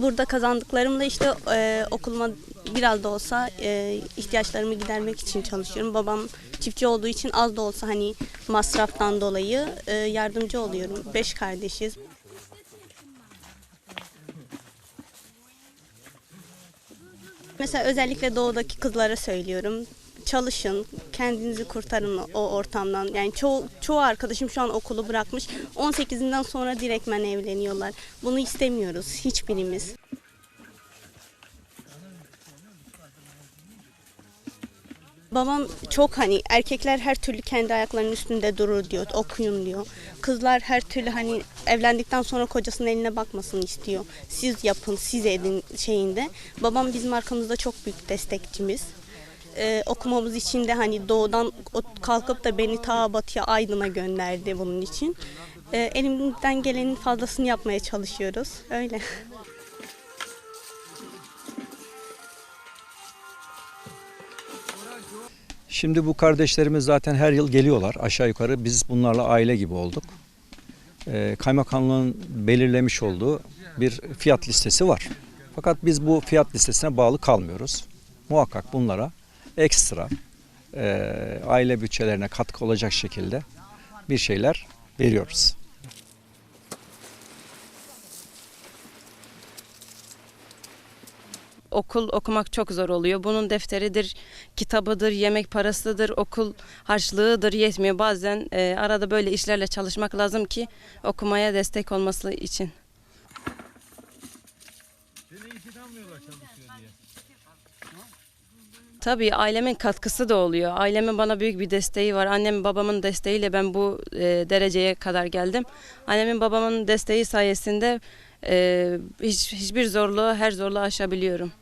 Burada kazandıklarımla işte e, okuluma biraz da olsa e, ihtiyaçlarımı gidermek için çalışıyorum. Babam çiftçi olduğu için az da olsa hani masraftan dolayı e, yardımcı oluyorum. Beş kardeşiz. Mesela özellikle doğudaki kızlara söylüyorum. Çalışın, kendinizi kurtarın o ortamdan. Yani çoğu, çoğu arkadaşım şu an okulu bırakmış. 18'inden sonra direktmen evleniyorlar. Bunu istemiyoruz hiçbirimiz. Babam çok hani erkekler her türlü kendi ayaklarının üstünde durur diyor, okuyun diyor. Kızlar her türlü hani evlendikten sonra kocasının eline bakmasını istiyor. Siz yapın, siz edin şeyinde. Babam bizim arkamızda çok büyük destekçimiz. Ee, okumamız için de hani doğudan kalkıp da beni ta batıya Aydın'a gönderdi bunun için. Ee, elimden gelenin fazlasını yapmaya çalışıyoruz. Öyle. Şimdi bu kardeşlerimiz zaten her yıl geliyorlar. Aşağı yukarı biz bunlarla aile gibi olduk. Ee, kaymakamlığın belirlemiş olduğu bir fiyat listesi var. Fakat biz bu fiyat listesine bağlı kalmıyoruz. Muhakkak bunlara ekstra e, aile bütçelerine katkı olacak şekilde bir şeyler veriyoruz. okul okumak çok zor oluyor. Bunun defteridir, kitabıdır, yemek parasıdır, okul harçlığıdır yetmiyor. Bazen e, arada böyle işlerle çalışmak lazım ki okumaya destek olması için. Tabii ailemin katkısı da oluyor. Ailemin bana büyük bir desteği var. Annem babamın desteğiyle ben bu e, dereceye kadar geldim. Annemin babamın desteği sayesinde e, hiç, hiçbir zorluğu her zorluğu aşabiliyorum.